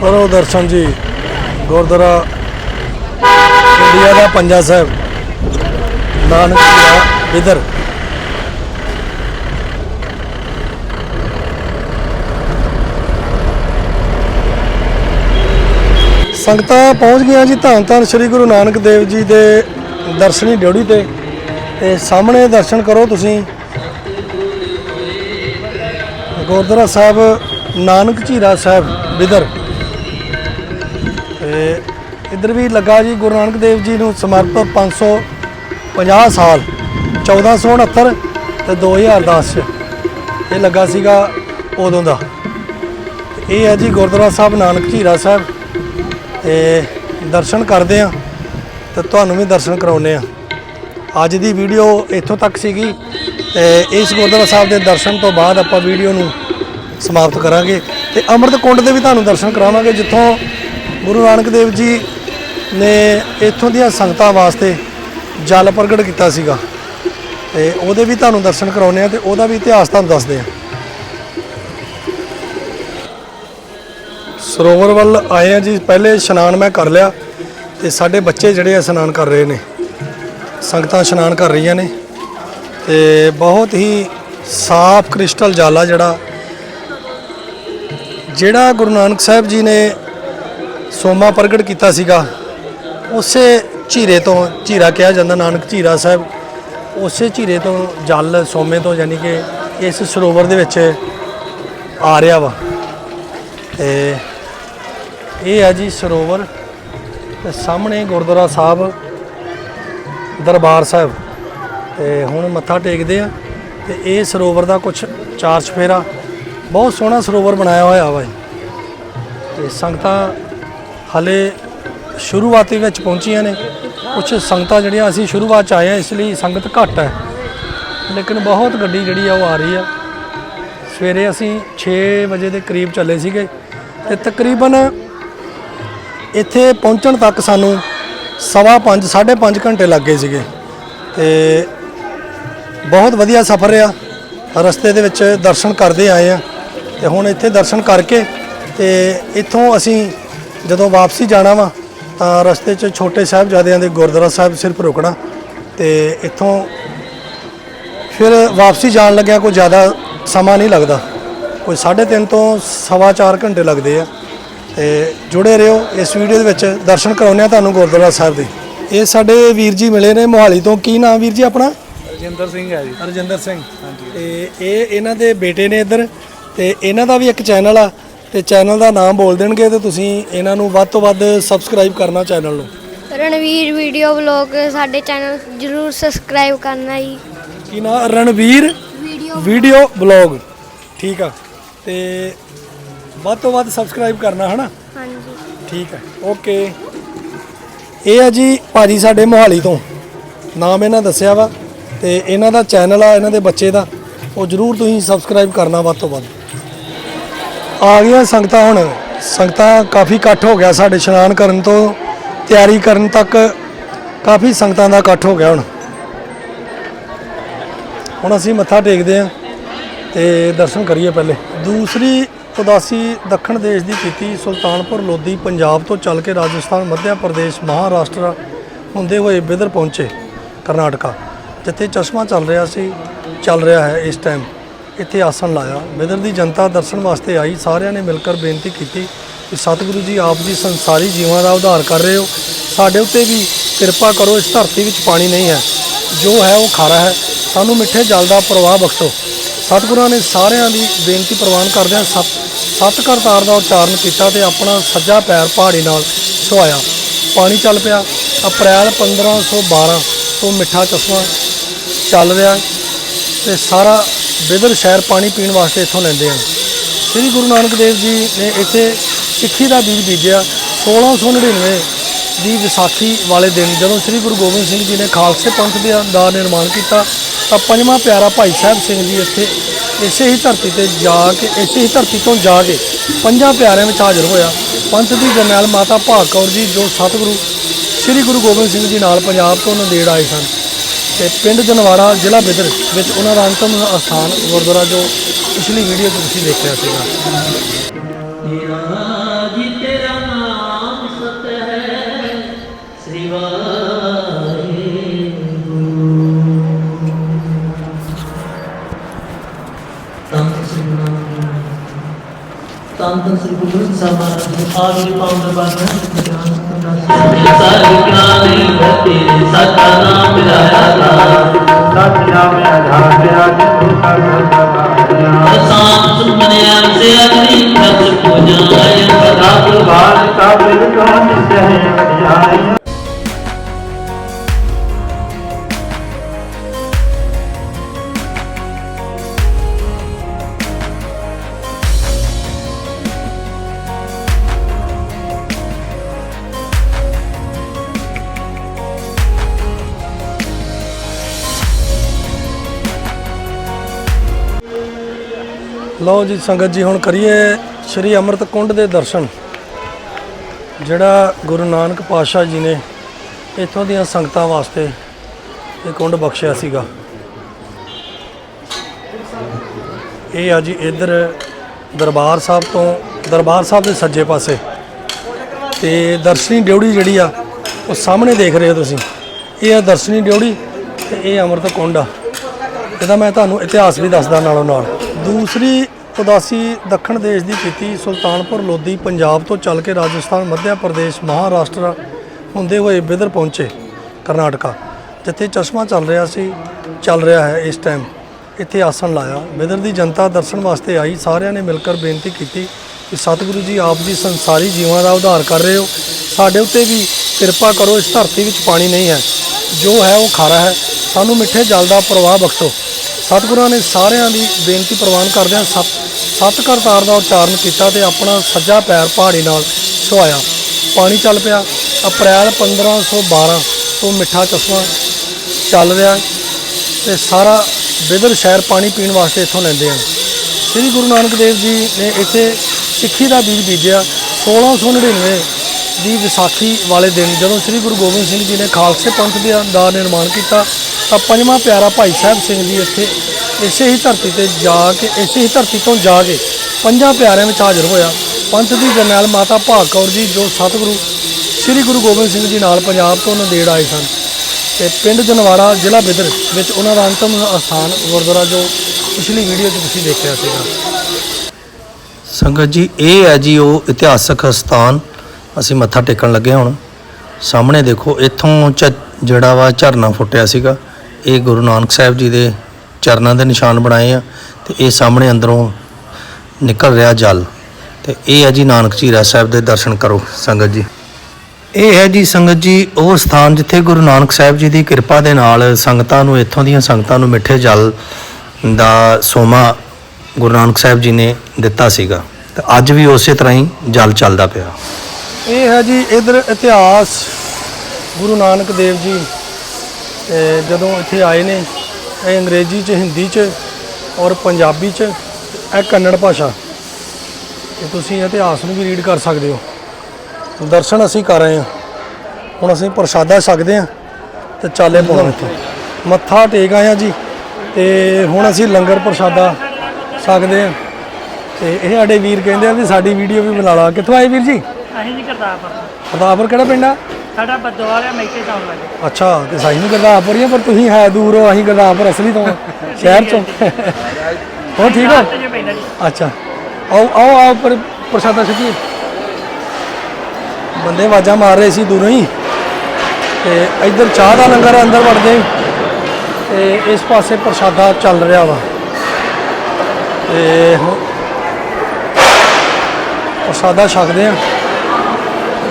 ਕਰੋ ਦਰਸ਼ਨ ਜੀ, ਗੁਰਦੁਆਰਾ ਇੰਡੀਆ ਦਾ ਪੰਜਾ ਸਾਹਿਬ। ਨਾਨਕ ਝੀਰਾ ਬਿਦਰ। ਸੰਗਤਾਂ ਪਹੁੰਚ ਗਈਆਂ ਜੀ ਧੰਨ ਧੰਨ ਸ੍ਰੀ ਗੁਰੂ ਨਾਨਕ ਦੇਵ ਜੀ ਦੇ ਦਰਸ਼ਨੀ ਡਿਉੜੀ ਤੇ। ਤੇ ਸਾਹਮਣੇ ਦਰਸ਼ਨ ਕਰੋ ਤੁਸੀਂ। ਗੁਰਦੁਆਰਾ ਸਾਹਿਬ ਨਾਨਕ ਝੀਰਾ ਸਾਹਿਬ, ਬਿਦਰ। ਤੇ ਇੱਧਰ ਵੀ ਲੱਗਾ ਜੀ ਗੁਰੂ ਨਾਨਕ ਦੇਵ ਜੀ ਨੂੰ ਸਮਰਪਿਤ 550 ਸਾਲ 1469 ਤੇ 2010 ਚ ਇਹ ਲੱਗਾ ਸੀਗਾ ਉਦੋਂ ਦਾ। ਇਹ ਹੈ ਜੀ ਗੁਰਦੁਆਰਾ ਸਾਹਿਬ ਨਾਨਕ ਝੀਰਾ ਸਾਹਿਬ। ਤੇ ਦਰਸ਼ਨ ਕਰਦੇ ਆ ਤੇ ਤੁਹਾਨੂੰ ਵੀ ਦਰਸ਼ਨ ਕਰਾਉਨੇ ਆ ਅੱਜ ਦੀ ਵੀਡੀਓ ਇੱਥੋਂ ਤੱਕ ਸੀਗੀ ਤੇ ਇਸ ਗੁਰਦੁਆਰਾ ਸਾਹਿਬ ਦੇ ਦਰਸ਼ਨ ਤੋਂ ਬਾਅਦ ਆਪਾਂ ਵੀਡੀਓ ਨੂੰ ਸਮਾਪਤ ਕਰਾਂਗੇ ਤੇ ਅੰਮ੍ਰਿਤ ਕੁੰਡ ਦੇ ਵੀ ਤੁਹਾਨੂੰ ਦਰਸ਼ਨ ਕਰਾਵਾਂਗੇ, ਜਿੱਥੋਂ ਗੁਰੂ ਨਾਨਕ ਦੇਵ ਜੀ ਨੇ ਇੱਥੋਂ ਦੀਆਂ ਸੰਗਤਾਂ ਵਾਸਤੇ ਜਲ ਪ੍ਰਗਟ ਕੀਤਾ ਸੀਗਾ। ਤੇ ਉਹਦੇ ਵੀ ਤੁਹਾਨੂੰ ਦਰਸ਼ਨ ਕਰਾਉਨੇ ਆ ਤੇ ਉਹਦਾ ਵੀ ਇਤਿਹਾਸ ਤੁਹਾਨੂੰ ਦੱਸਦੇ ਆ ਸਰੋਵਰ ਵੱਲ ਆਏ ਆ ਜੀ। ਪਹਿਲੇ ਇਸ਼ਨਾਨ ਮੈਂ ਕਰ ਲਿਆ ਤੇ ਸਾਡੇ ਬੱਚੇ ਜਿਹੜੇ ਆ ਇਸ਼ਨਾਨ ਕਰ ਰਹੇ ਨੇ। ਸੰਗਤਾਂ ਇਸ਼ਨਾਨ ਕਰ ਰਹੀਆਂ ਨੇ ਤੇ ਬਹੁਤ ਹੀ ਸਾਫ਼ ਕ੍ਰਿਸਟਲ ਜਲ ਆ ਜਿਹੜਾ ਜਿਹੜਾ ਗੁਰੂ ਨਾਨਕ ਸਾਹਿਬ ਜੀ ਨੇ ਸੋਮਾ ਪ੍ਰਗਟ ਕੀਤਾ ਸੀਗਾ, ਉਸੇ ਝੀਰੇ ਤੋਂ ਝੀਰਾ ਕਿਹਾ ਜਾਂਦਾ, ਨਾਨਕ ਝੀਰਾ ਸਾਹਿਬ, ਉਸੇ ਝੀਰੇ ਤੋਂ ਜਲ ਸੋਮੇ ਤੋਂ ਯਾਨੀ ਕਿ ਇਸ ਸਰੋਵਰ ਦੇ ਵਿੱਚ ਆ ਰਿਹਾ ਵਾ। ਤੇ ਇਹ ਹੈ ਜੀ ਸਰੋਵਰ ਤੇ ਸਾਹਮਣੇ ਗੁਰਦੁਆਰਾ ਸਾਹਿਬ, ਦਰਬਾਰ ਸਾਹਿਬ। ਤੇ ਹੁਣ ਮੱਥਾ ਟੇਕਦੇ ਆ ਤੇ ਇਹ ਸਰੋਵਰ ਦਾ ਕੁਝ ਚਾਰ ਚਫੇਰਾ। ਬਹੁਤ ਸੋਹਣਾ ਸਰੋਵਰ ਬਣਾਇਆ ਹੋਇਆ ਵਾ ਜੀ ਤੇ ਸੰਗਤਾਂ ਹਲੇ ਸ਼ੁਰੂਆਤੀ ਵਿੱਚ ਪਹੁੰਚੀਆਂ ਨੇ। ਕੁਝ ਸੰਗਤਾਂ ਜਿਹੜੀਆਂ ਅਸੀਂ ਸ਼ੁਰੂਆਤ ਚ ਆਏ ਆ, ਇਸ ਲਈ ਸੰਗਤ ਘੱਟ ਹੈ। ਲੇਕਿਨ ਬਹੁਤ ਗੱਡੀ ਜਿਹੜੀ ਆ ਉਹ ਆ ਰਹੀ ਆ। ਸਵੇਰੇ ਅਸੀਂ 6 ਵਜੇ ਦੇ ਕਰੀਬ ਚੱਲੇ ਸੀਗੇ। ਤੇ ਤਕਰੀਬਨ ਇੱਥੇ ਪਹੁੰਚਣ ਤੱਕ ਸਾਨੂੰ ਸਵਾ 5 5.5 ਘੰਟੇ ਲੱਗ ਗਏ ਸੀਗੇ ਤੇ ਬਹੁਤ ਵਧੀਆ ਸਫ਼ਰ ਆ। ਰਸਤੇ ਦੇ ਵਿੱਚ ਦਰਸ਼ਨ ਕਰਦੇ ਆਏ ਆ ਤੇ ਹੁਣ ਇੱਥੇ ਦਰਸ਼ਨ ਕਰਕੇ ਤੇ ਇੱਥੋਂ ਅਸੀਂ ਜਦੋਂ ਵਾਪਸੀ ਜਾਣਾ ਵਾ ਤਾਂ ਰਸਤੇ 'ਚ ਛੋਟੇ ਸਾਹਿਬਜ਼ਾਦਿਆਂ ਦੇ ਗੁਰਦੁਆਰਾ ਸਾਹਿਬ ਸਿਰਫ ਰੁਕਣਾ ਤੇ ਇੱਥੋਂ ਫਿਰ ਵਾਪਸੀ ਜਾਣ ਲੱਗਿਆ ਕੋਈ ਜ਼ਿਆਦਾ ਸਮਾਂ ਨਹੀਂ ਲੱਗਦਾ। ਕੋਈ 3.5 ਤੋਂ ਸਵਾ ਚਾਰ ਘੰਟੇ ਲੱਗਦੇ ਆ। ਤੇ ਜੁੜੇ ਰਹੋ ਇਸ ਵੀਡੀਓ ਦੇ ਵਿੱਚ। ਦਰਸ਼ਨ ਕਰਾਉਂਦੇ ਆ ਤੁਹਾਨੂੰ ਗੁਰਦੁਆਰਾ ਸਾਹਿਬ ਦੇ। ਇਹ ਸਾਡੇ ਵੀਰ ਜੀ ਮਿਲੇ ਨੇ ਮੋਹਾਲੀ ਤੋਂ। ਕੀ ਨਾਮ ਵੀਰ ਜੀ ਆਪਣਾ? ਰਜਿੰਦਰ ਸਿੰਘ ਹੈ ਜੀ। ਰਜਿੰਦਰ ਸਿੰਘ। ਤੇ ਇਹ ਇਹਨਾਂ ਦੇ ਬੇਟੇ ਨੇ ਇੱਧਰ। ਤੇ ਇਹਨਾਂ ਦਾ ਵੀ ਇੱਕ ਚੈਨਲ ਆ। ਤੇ ਚੈਨਲ ਦਾ ਨਾਮ ਬੋਲ ਦੇਣਗੇ ਤੇ ਤੁਸੀਂ ਇਹਨਾਂ ਨੂੰ ਵੱਧ ਤੋਂ ਵੱਧ ਸਬਸਕ੍ਰਾਈਬ ਕਰਨਾ ਚੈਨਲ ਨੂੰ। ਰਣਵੀਰ ਵੀਡੀਓ ਵਲੌਗ ਸਾਡੇ ਚੈਨਲ ਜਰੂਰ ਸਬਸਕ੍ਰਾਈਬ ਕਰਨਾ ਜੀ। ਕੀ ਨਾਮ ਰਣਵੀਰ ਵੀਡੀਓ ਵੀਡੀਓ ਬਲੌਗ ਠੀਕ ਆ। ਤੇ ਵੱਧ ਤੋਂ ਵੱਧ ਸਬਸਕ੍ਰਾਈਬ ਕਰਨਾ ਹਨਾ? ਹਾਂਜੀ। ਠੀਕ ਹੈ ਓਕੇ ਇਹ ਹੈ ਜੀ ਭਾਜੀ ਸਾਡੇ ਮੋਹਾਲੀ ਤੋਂ। ਨਾਮ ਇਹਨਾਂ ਦੱਸਿਆ ਵਾ ਤੇ ਇਹਨਾਂ ਦਾ ਚੈਨਲ ਆ ਇਹਨਾਂ ਦੇ ਬੱਚੇ ਦਾ। ਉਹ ਜਰੂਰ ਤੁਸੀਂ ਸਬਸਕ੍ਰਾਈਬ ਕਰਨਾ ਵੱਧ ਤੋਂ ਵੱਧ। ਆ ਗਈਆਂ ਸੰਗਤਾਂ ਹੁਣ। ਸੰਗਤਾਂ ਕਾਫੀ ਇਕੱਠ ਹੋ ਗਿਆ ਸਾਡੇ ਇਸ਼ਨਾਨ ਕਰਨ ਤੋਂ। ਤਿਆਰੀ ਕਰਨ ਤੱਕ ਕਾਫੀ ਸੰਗਤਾਂ ਦਾ ਇਕੱਠ ਹੋ ਗਿਆ ਹੁਣ। ਹੁਣ ਅਸੀਂ ਮੱਥਾ ਟੇਕਦੇ ਹਾਂ ਤੇ ਦਰਸ਼ਨ ਕਰੀਏ ਪਹਿਲੇ। ਦੂਸਰੀ ਉਦਾਸੀ ਦੱਖਣ ਦੇਸ਼ ਦੀ ਕੀਤੀ ਸੁਲਤਾਨਪੁਰ ਲੋਧੀ ਪੰਜਾਬ ਤੋਂ ਚੱਲ ਕੇ ਰਾਜਸਥਾਨ ਮੱਧ ਪ੍ਰਦੇਸ਼, ਮਹਾਰਾਸ਼ਟਰ ਹੁੰਦੇ ਹੋਏ ਬਿਦਰ ਪਹੁੰਚੇ ਕਰਨਾਟਕਾ, ਜਿੱਥੇ ਚਸ਼ਮਾ ਚੱਲ ਰਿਹਾ ਸੀ, ਚੱਲ ਰਿਹਾ ਹੈ ਇਸ ਟਾਈਮ ਇੱਥੇ ਆਸਣ ਲਾਇਆ। ਬਿਦਰ ਦੀ ਜਨਤਾ ਦਰਸ਼ਨ ਵਾਸਤੇ ਆਈ। ਸਾਰਿਆਂ ਨੇ ਮਿਲ ਕੇ ਬੇਨਤੀ ਕੀਤੀ ਕਿ ਸਤਿਗੁਰੂ ਜੀ ਆਪ ਜੀ ਸੰਸਾਰੀ ਜੀਵਾਂ ਦਾ ਉਧਾਰ ਕਰ ਰਹੇ ਹੋ। ਸਾਡੇ ਉੱਤੇ ਵੀ ਕਿਰਪਾ ਕਰੋ। ਇਸ ਧਰਤੀ ਵਿੱਚ ਪਾਣੀ ਨਹੀਂ ਹੈ। ਜੋ ਹੈ ਉਹ ਖਾਰਾ ਹੈ। ਸਾਨੂੰ ਮਿੱਠੇ ਜਲ ਦਾ ਪ੍ਰਵਾਹ ਬਖਸ਼ੋ। ਸਤਿਗੁਰਾਂ ਨੇ ਸਾਰਿਆਂ ਦੀ ਬੇਨਤੀ ਪ੍ਰਵਾਨ ਕਰਦਿਆਂ ਸਤ ਸਤ ਕਰਤਾਰ ਦਾ ਉਚਾਰਨ ਕੀਤਾ ਤੇ ਆਪਣਾ ਸੱਜਾ ਪੈਰ ਪਹਾੜੀ ਨਾਲ ਛੁਆਇਆ ਪਾਣੀ ਚੱਲ ਪਿਆ। ਅਪ੍ਰੈਲ 1512 ਤੋਂ ਮਿੱਠਾ ਚਸ਼ਮਾ ਚੱਲ ਰਿਹਾ ਤੇ ਸਾਰਾ ਬਿਦਰ ਸ਼ਹਿਰ ਪਾਣੀ ਪੀਣ ਵਾਸਤੇ ਇੱਥੋਂ ਲੈਂਦੇ ਹਨ। ਸ੍ਰੀ ਗੁਰੂ ਨਾਨਕ ਦੇਵ ਜੀ ਨੇ ਇੱਥੇ ਸਿੱਖੀ ਦਾ ਬੀਜ ਬੀਜਿਆ। 1699 ਦੀ ਵਿਸਾਖੀ ਵਾਲੇ ਦਿਨ ਜਦੋਂ ਸ੍ਰੀ ਗੁਰੂ ਗੋਬਿੰਦ ਸਿੰਘ ਜੀ ਨੇ ਖਾਲਸੇ ਪੰਥ ਦੇ ਦਾ ਨਿਰਮਾਣ ਕੀਤਾ ਤਾਂ ਪੰਜਵਾਂ ਪਿਆਰਾ ਭਾਈ ਸਾਹਿਬ ਸਿੰਘ ਜੀ ਇੱਥੇ ਇਸੇ ਹੀ ਧਰਤੀ ਤੇ ਜਾ ਕੇ, ਇਸੇ ਹੀ ਧਰਤੀ ਤੋਂ ਜਾ ਕੇ ਪੰਜਾਂ ਪਿਆਰਿਆਂ ਵਿੱਚ ਹਾਜ਼ਰ ਹੋਇਆ। ਪੰਥ ਦੀ ਜਰਨੈਲ ਮਾਤਾ ਭਾਗ ਕੌਰ ਜੀ, ਜੋ ਸਤਿਗੁਰੂ ਸ੍ਰੀ ਗੁਰੂ ਗੋਬਿੰਦ ਸਿੰਘ ਜੀ ਨਾਲ ਪੰਜਾਬ ਤੋਂ ਨੰਦੇੜ ਆਏ ਸਨ ਤੇ ਪਿੰਡ ਜਨਵਾੜਾ ਜ਼ਿਲ੍ਹਾ ਬਿਦਰ ਵਿੱਚ ਉਹਨਾਂ ਦਾ ਅੰਤਮ ਅਸਥਾਨ ਗੁਰਦੁਆਰਾ, ਜੋ ਪਿਛਲੀ ਵੀਡੀਓ 'ਚ ਤੁਸੀਂ ਦੇਖਿਆ ਸੀਗਾ। ਤਨ ਤਨ ਸ੍ਰੀ ਗੁਰੂ ਸਾਹਿਬ ਲਓ ਜੀ, ਸੰਗਤ ਜੀ, ਹੁਣ ਕਰੀਏ ਸ੍ਰੀ ਅੰਮ੍ਰਿਤ ਕੁੰਡ ਦੇ ਦਰਸ਼ਨ। ਜਿਹੜਾ ਗੁਰੂ ਨਾਨਕ ਪਾਤਸ਼ਾਹ ਜੀ ਨੇ ਇੱਥੋਂ ਦੀਆਂ ਸੰਗਤਾਂ ਵਾਸਤੇ ਇਹ ਕੁੰਡ ਬਖਸ਼ਿਆ ਸੀਗਾ। ਇਹ ਆ ਜੀ ਇੱਧਰ ਦਰਬਾਰ ਸਾਹਿਬ ਤੋਂ, ਦਰਬਾਰ ਸਾਹਿਬ ਦੇ ਸੱਜੇ ਪਾਸੇ। ਤੇ ਦਰਸ਼ਨੀ ਡਿਉੜੀ ਜਿਹੜੀ ਆ, ਉਹ ਸਾਹਮਣੇ ਦੇਖ ਰਹੇ ਹੋ ਤੁਸੀਂ। ਇਹ ਆ ਦਰਸ਼ਨੀ ਡਿਉੜੀ ਤੇ ਇਹ ਅੰਮ੍ਰਿਤ ਕੁੰਡ ਆ। ਇਹਦਾ ਮੈਂ ਤੁਹਾਨੂੰ ਇਤਿਹਾਸ ਵੀ ਦੱਸਦਾ ਨਾਲੋਂ ਨਾਲ ਦੂਸਰੀ ਉਦਾਸੀ ਦੱਖਣ ਦੇਸ਼ ਦੀ ਕੀਤੀ ਸੁਲਤਾਨਪੁਰ ਲੋਧੀ ਪੰਜਾਬ ਤੋਂ ਚੱਲ ਕੇ ਰਾਜਸਥਾਨ ਮੱਧ ਪ੍ਰਦੇਸ਼, ਮਹਾਰਾਸ਼ਟਰ ਹੁੰਦੇ ਹੋਏ ਬਿਦਰ ਪਹੁੰਚੇ ਕਰਨਾਟਕਾ, ਜਿੱਥੇ ਚਸ਼ਮਾ ਚੱਲ ਰਿਹਾ ਸੀ, ਚੱਲ ਰਿਹਾ ਹੈ ਇਸ ਟਾਈਮ ਇੱਥੇ ਆਸਣ ਲਾਇਆ। ਬਿਦਰ ਦੀ ਜਨਤਾ ਦਰਸ਼ਨ ਵਾਸਤੇ ਆਈ। ਸਾਰਿਆਂ ਨੇ ਮਿਲ ਕੇ ਬੇਨਤੀ ਕੀਤੀ ਕਿ ਸਤਿਗੁਰੂ ਜੀ ਆਪ ਦੀ ਸੰਸਾਰੀ ਜੀਵਾਂ ਦਾ ਉਧਾਰ ਕਰ ਰਹੇ ਹੋ। ਸਾਡੇ ਉੱਤੇ ਵੀ ਕਿਰਪਾ ਕਰੋ। ਇਸ ਧਰਤੀ ਵਿੱਚ ਪਾਣੀ ਨਹੀਂ ਹੈ। ਜੋ ਹੈ ਉਹ ਖਾਰਾ ਹੈ। ਸਾਨੂੰ ਮਿੱਠੇ ਜਲ ਦਾ ਪ੍ਰਵਾਹ ਬਖਸ਼ੋ। ਸਤਿਗੁਰਾਂ ਨੇ ਸਾਰਿਆਂ ਦੀ ਬੇਨਤੀ ਪ੍ਰਵਾਨ ਕਰਦਿਆਂ ਸਤ ਸਤ ਕਰਤਾਰ ਦਾ ਉਚਾਰਨ ਕੀਤਾ ਤੇ ਆਪਣਾ ਸੱਜਾ ਪੈਰ ਪਹਾੜੀ ਨਾਲ ਛੁਆਇਆ ਪਾਣੀ ਚੱਲ ਪਿਆ। ਅਪ੍ਰੈਲ 1512 ਤੋਂ ਮਿੱਠਾ ਚਸ਼ਮਾ ਚੱਲ ਰਿਹਾ ਤੇ ਸਾਰਾ ਬਿਦਰ ਸ਼ਹਿਰ ਪਾਣੀ ਪੀਣ ਵਾਸਤੇ ਇੱਥੋਂ ਲੈਂਦੇ ਹਨ। ਸ੍ਰੀ ਗੁਰੂ ਨਾਨਕ ਦੇਵ ਜੀ ਨੇ ਇੱਥੇ ਸਿੱਖੀ ਦਾ ਬੀਜ ਬੀਜਿਆ। 1699 ਦੀ ਵਿਸਾਖੀ ਵਾਲੇ ਦਿਨ ਜਦੋਂ ਸ੍ਰੀ ਗੁਰੂ ਗੋਬਿੰਦ ਸਿੰਘ ਜੀ ਨੇ ਖਾਲਸੇ ਪੰਥ ਦੇ ਦਾ ਨਿਰਮਾਣ ਕੀਤਾ ਤਾਂ ਪੰਜਵਾਂ ਪਿਆਰਾ ਭਾਈ ਸਾਹਿਬ ਸਿੰਘ ਜੀ ਇੱਥੇ ਇਸੇ ਹੀ ਧਰਤੀ ਤੇ ਜਾ ਕੇ, ਇਸੇ ਹੀ ਧਰਤੀ ਤੋਂ ਜਾ ਕੇ ਪੰਜਾਂ ਪਿਆਰਿਆਂ ਵਿੱਚ ਹਾਜ਼ਰ ਹੋਇਆ। ਪੰਥ ਦੀ ਜਰਨੈਲ ਮਾਤਾ ਭਾਗ ਕੌਰ ਜੀ, ਜੋ ਸਤਿਗੁਰੂ, ਸ੍ਰੀ ਗੁਰੂ ਗੋਬਿੰਦ ਸਿੰਘ ਜੀ ਨਾਲ ਪੰਜਾਬ ਤੋਂ ਨੰਦੇੜ ਆਏ ਸਨ ਤੇ ਪਿੰਡ ਜਨਵਾੜਾ ਜ਼ਿਲ੍ਹਾ ਬਿਦਰ ਵਿੱਚ ਉਹਨਾਂ ਦਾ ਅੰਤਮ ਅਸਥਾਨ ਗੁਰਦੁਆਰਾ ਜੋ ਪਿਛਲੀ ਵੀਡੀਓ 'ਚ ਤੁਸੀਂ ਦੇਖਿਆ ਸੀਗਾ। ਸੰਗਤ ਜੀ, ਇਹ ਹੈ ਜੀ ਉਹ ਇਤਿਹਾਸਕ ਸਥਾਨ ਅਸੀਂ ਮੱਥਾ ਟੇਕਣ ਲੱਗੇ ਹੁਣ। ਸਾਹਮਣੇ ਦੇਖੋ, ਇੱਥੋਂ ਝ- ਜਿਹੜਾ ਵਾ ਝਰਨਾ ਫੁੱਟਿਆ ਸੀਗਾ। ਇਹ ਗੁਰੂ ਨਾਨਕ ਸਾਹਿਬ ਜੀ ਦੇ ਚਰਨਾਂ ਦੇ ਨਿਸ਼ਾਨ ਬਣਾਏ ਆ ਤੇ ਇਹ ਸਾਹਮਣੇ ਅੰਦਰੋਂ ਨਿਕਲ ਰਿਹਾ ਜਲ। ਤੇ ਇਹ ਹੈ ਜੀ ਨਾਨਕ ਝੀਰਾ ਸਾਹਿਬ ਦੇ ਦਰਸ਼ਨ ਕਰੋ ਸੰਗਤ ਜੀ। ਇਹ ਹੈ ਜੀ ਸੰਗਤ ਜੀ ਉਹ ਸਥਾਨ ਜਿੱਥੇ ਗੁਰੂ ਨਾਨਕ ਸਾਹਿਬ ਜੀ ਦੀ ਕਿਰਪਾ ਦੇ ਨਾਲ ਸੰਗਤਾਂ ਨੂੰ ਇੱਥੋਂ ਦੀਆਂ ਸੰਗਤਾਂ ਨੂੰ ਮਿੱਠੇ ਜਲ ਦਾ ਸੋਮਾ ਗੁਰੂ ਨਾਨਕ ਸਾਹਿਬ ਜੀ ਨੇ ਦਿੱਤਾ ਸੀਗਾ। ਤੇ ਅੱਜ ਵੀ ਉਸੇ ਤਰ੍ਹਾਂ ਹੀ ਜਲ ਚੱਲਦਾ ਪਿਆ। ਇਹ ਹੈ ਜੀ ਇਧਰ ਇਤਿਹਾਸ ਗੁਰੂ ਨਾਨਕ ਦੇਵ ਜੀ ਤੇ ਜਦੋਂ ਇੱਥੇ ਆਏ ਨੇ ਇਹ ਅੰਗਰੇਜ਼ੀ ਚ ਹਿੰਦੀ ਚ ਔਰ ਪੰਜਾਬੀ ਚ ਇਹ ਕੰਨੜ ਭਾਸ਼ਾ। ਤੇ ਤੁਸੀਂ ਇਤਿਹਾਸ ਨੂੰ ਵੀ ਰੀਡ ਕਰ ਸਕਦੇ ਹੋ। ਦਰਸ਼ਨ ਅਸੀਂ ਕਰ ਰਹੇ ਹਾਂ। ਹੁਣ ਅਸੀਂ ਪ੍ਰਸ਼ਾਦਾ ਛਕਦੇ ਹਾਂ ਤੇ ਚਾਲੇ ਪਾਉਣ ਇੱਥੋਂ। ਮੱਥਾ ਟੇਕ ਆਏ ਆ ਜੀ ਤੇ ਹੁਣ ਅਸੀਂ ਲੰਗਰ ਪ੍ਰਸ਼ਾਦਾ ਛਕਦੇ ਆ ਤੇ ਇਹ ਸਾਡੇ ਵੀਰ ਕਹਿੰਦੇ ਆ ਵੀ ਸਾਡੀ ਵੀਡੀਓ ਵੀ ਬਣਾ ਲਾ। ਕਿੱਥੋਂ ਆਏ ਵੀਰ ਜੀ? ਅਸੀਂ ਜੀ ਗੁਰਦਾਸਪੁਰ ਗੁਰਦਾਸਪੁਰ ਕਿਹੜਾ ਪਿੰਡ ਆ? ਸਾਡਾ ਬੱਦੋਵਾਲ ਹੈ ਮੈਕੇ ਟਾਊਨ ਵਾਲੇ। ਅੱਛਾ ਤੇ ਸਾਈ ਨੂੰ ਗੁਰਦਾਸਪੁਰ ਹੀ ਆ ਪਰ ਤੁਸੀਂ ਹੈ ਦੂਰ ਹੋ ਅਸੀਂ ਗੁਰਦਾਸਪੁਰ ਅਸਲੀ ਤੋਂ ਸ਼ਹਿਰ ਚੋਂ। ਹੋਰ ਠੀਕ ਹੋ? ਤੇ ਜੇ ਪੈਂਦਾ ਜੀ। ਅੱਛਾ। ਆਓ ਆਓ ਆਓ ਪਰ ਪ੍ਰਸ਼ਾਦਾ ਛਕੀਏ ਬੰਦੇ ਆਵਾਜ਼ਾਂ ਮਾਰ ਰਹੇ ਸੀ ਦੂਰੋਂ ਹੀ। ਤੇ ਇੱਧਰ ਚਾਹ ਦਾ ਲੰਗਰ ਹੈ, ਅੰਦਰ ਵੜਦੇ ਹੀ। ਤੇ ਇਸ ਪਾਸੇ ਪ੍ਰਸ਼ਾਦਾ ਚੱਲ ਰਿਹਾ ਵਾ। ਤੇ ਹੁਣ ਪ੍ਰਸ਼ਾਦਾ ਛਕਦੇ ਆ।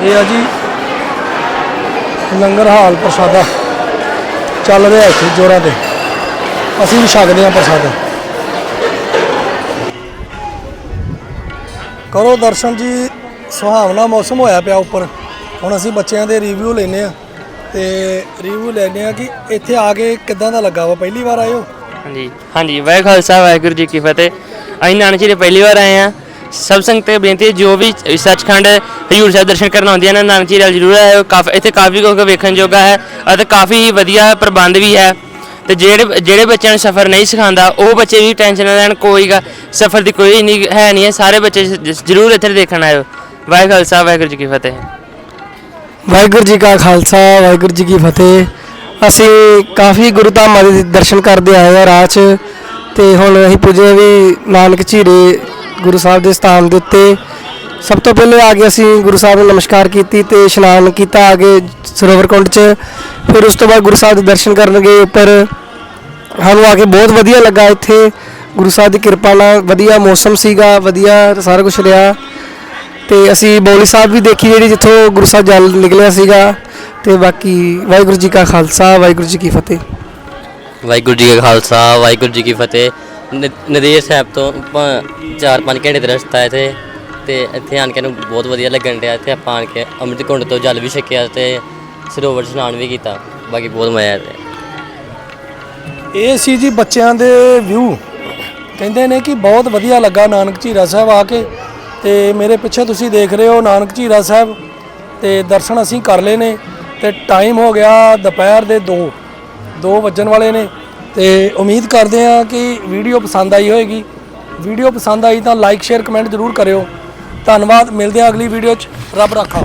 ਇਹ ਆ ਜੀ ਲੰਗਰ ਹਾਲ ਪ੍ਰਸ਼ਾਦਾ ਚੱਲ ਰਿਹਾ ਇੱਥੇ ਜੋਰਾਂ ਤੇ। ਅਸੀਂ ਵੀ ਛਕਦੇ ਹਾਂ ਪ੍ਰਸ਼ਾਦਾ। ਕਰੋ ਦਰਸ਼ਨ ਜੀ, ਸੁਹਾਵਣਾ ਮੌਸਮ ਹੋਇਆ ਪਿਆ ਉੱਪਰ। ਹੁਣ ਅਸੀਂ ਬੱਚਿਆਂ ਦੇ ਰਿਵਿਊ ਲੈਨੇ ਆ ਤੇ ਰਿਵਿਊ ਲੈਨੇ ਆ ਕਿ ਇੱਥੇ ਆ ਕੇ ਕਿੱਦਾਂ ਦਾ ਲੱਗਾ ਵਾ? ਪਹਿਲੀ ਵਾਰ ਆਏ ਹੋ? ਹਾਂਜੀ ਹਾਂਜੀ ਵਾਹਿ ਖਾਲਸਾ, ਵਾਹਿਗੁਰੂ ਜੀ ਕੀ ਫਤਿਹ। ਅਸੀਂ ਨਾਨਕੀ ਦੇ ਪਹਿਲੀ ਵਾਰ ਆਏ ਆ ਸਭ ਸੰਗਤ ਤੇ ਬੇਨਤੀ ਹੈ, ਜੋ ਵੀ ਸੱਚਖੰਡ ਹਜੂਰ ਸਾਹਿਬ ਦਰਸ਼ਨ ਕਰਨ ਆਉਂਦੀਆਂ ਨੇ, ਨਾਨਕ ਜੀ ਨਾਲ ਜ਼ਰੂਰ ਆਇਓ ਕਾਫੀ, ਇੱਥੇ ਕਾਫੀ ਕੁਝ ਵੇਖਣ ਯੋਗਾ ਹੈ ਅਤੇ ਕਾਫੀ ਵਧੀਆ ਪ੍ਰਬੰਧ ਵੀ ਹੈ। ਤੇ ਜਿਹੜੇ ਜਿਹੜੇ ਬੱਚਿਆਂ ਨੂੰ ਸਫ਼ਰ ਨਹੀਂ ਸਿਖਾਉਂਦਾ, ਉਹ ਬੱਚੇ ਵੀ ਟੈਨਸ਼ਨ ਨਾ ਲੈਣ, ਕੋਈ ਸਫ਼ਰ ਦੀ ਕੋਈ ਨਹੀਂ ਹੈ ਨਹੀਂ ਹੈ, ਸਾਰੇ ਬੱਚੇ ਜ਼ਰੂਰ ਇੱਥੇ ਦੇਖਣ ਆਇਓ। ਵਾਹਿ ਖਾਲਸਾ, ਵਾਹਿਗੁਰੂ ਜੀ ਕੀ ਫਤਿਹ। ਵਾਹਿਗੁਰੂ ਜੀ ਕਾ ਖਾਲਸਾ, ਵਾਹਿਗੁਰੂ ਜੀ ਕੀ ਫਤਿਹ। ਅਸੀਂ ਕਾਫੀ ਗੁਰੂ ਧਾਮਾਂ ਦੇ ਦਰਸ਼ਨ ਕਰਦੇ ਆਏ ਆ ਰਾਹ 'ਚ, ਤੇ ਹੁਣ ਅਸੀਂ ਪੁੱਜੇ ਵੀ ਨਾਨਕ ਝੀਰੇ ਗੁਰੂ ਸਾਹਿਬ ਦੇ ਸਥਾਨ ਦੇ ਉੱਤੇ। ਸਭ ਤੋਂ ਪਹਿਲੇ ਆ ਕੇ ਅਸੀਂ ਗੁਰੂ ਸਾਹਿਬ ਨੂੰ ਨਮਸਕਾਰ ਕੀਤੀ ਤੇ ਇਸ਼ਨਾਨ ਕੀਤਾ ਆ ਕੇ ਸਰੋਵਰ ਕੁੰਡ 'ਚ। ਫਿਰ ਉਸ ਤੋਂ ਬਾਅਦ ਗੁਰੂ ਸਾਹਿਬ ਦੇ ਦਰਸ਼ਨ ਕਰਨ ਗਏ ਉੱਪਰ। ਸਾਨੂੰ ਆ ਕੇ ਬਹੁਤ ਵਧੀਆ ਲੱਗਾ ਇੱਥੇ ਗੁਰੂ ਸਾਹਿਬ ਦੀ ਕਿਰਪਾ ਨਾਲ ਵਧੀਆ ਮੌਸਮ ਸੀਗਾ, ਵਧੀਆ ਸਾਰਾ ਕੁਝ ਰਿਹਾ। ਤੇ ਅਸੀਂ ਬੌਲੀ ਸਾਹਿਬ ਵੀ ਦੇਖੀ ਜਿਹੜੀ ਜਿੱਥੋਂ ਗੁਰੂ ਸਾਹਿਬ ਜਲ ਨਿਕਲਿਆ ਸੀਗਾ। ਤੇ ਬਾਕੀ ਵਾਹਿਗੁਰੂ ਜੀ ਕਾ ਖਾਲਸਾ, ਵਾਹਿਗੁਰੂ ਜੀ ਕੀ ਫਤਿਹ। ਵਾਹਿਗੁਰੂ ਜੀ ਕਾ ਖਾਲਸਾ, ਵਾਹਿਗੁਰੂ ਜੀ ਕੀ ਫਤਿਹ। ਨ- ਸਾਹਿਬ ਤੋਂ 4-5 ਘੰਟੇ ਦਾ ਰਸਤਾ ਹੈ ਇੱਥੇ। ਤੇ ਇੱਥੇ ਆਣ ਕੇ ਨੂੰ ਬਹੁਤ ਵਧੀਆ ਲੱਗਣ ਡਿਆ। ਇੱਥੇ ਆਪਾਂ ਆਣ ਕੇ ਅੰਮ੍ਰਿਤ ਕੁੰਡ ਤੋਂ ਜਲ ਵੀ ਛਕਿਆ ਤੇ ਸਰੋਵਰ ਇਸ਼ਨਾਨ ਵੀ ਕੀਤਾ। ਬਾਕੀ ਬਹੁਤ ਮਜ਼ਾ ਆਇਆ ਇਹ ਸੀ ਜੀ ਬੱਚਿਆਂ ਦੇ ਵਿਊ ਕਹਿੰਦੇ ਨੇ ਕਿ ਬਹੁਤ ਵਧੀਆ ਲੱਗਾ ਨਾਨਕ ਝੀਰਾ ਸਾਹਿਬ ਆ ਕੇ। ਤੇ ਮੇਰੇ ਪਿੱਛੇ ਤੁਸੀਂ ਦੇਖ ਰਹੇ ਹੋ ਨਾਨਕ ਝੀਰਾ ਸਾਹਿਬ। ਤੇ ਦਰਸ਼ਨ ਅਸੀਂ ਕਰ ਲਏ ਨੇ। ਤੇ ਟਾਈਮ ਹੋ ਗਿਆ ਦੁਪਹਿਰ ਦੇ 2 2 ਵੱਜਣ ਵਾਲੇ ਨੇ। ਤੇ ਉਮੀਦ ਕਰਦੇ ਹਾਂ ਕਿ ਵੀਡੀਓ ਪਸੰਦ ਆਈ ਹੋਵੇਗੀ ਵੀਡੀਓ ਪਸੰਦ ਆਈ ਤਾਂ ਲਾਈਕ ਸ਼ੇਅਰ ਕਮੈਂਟ ਜ਼ਰੂਰ ਕਰਿਓ। ਧੰਨਵਾਦ ਮਿਲਦੇ ਹਾਂ ਅਗਲੀ ਵੀਡੀਓ 'ਚ। ਰੱਬ ਰਾਖਾ।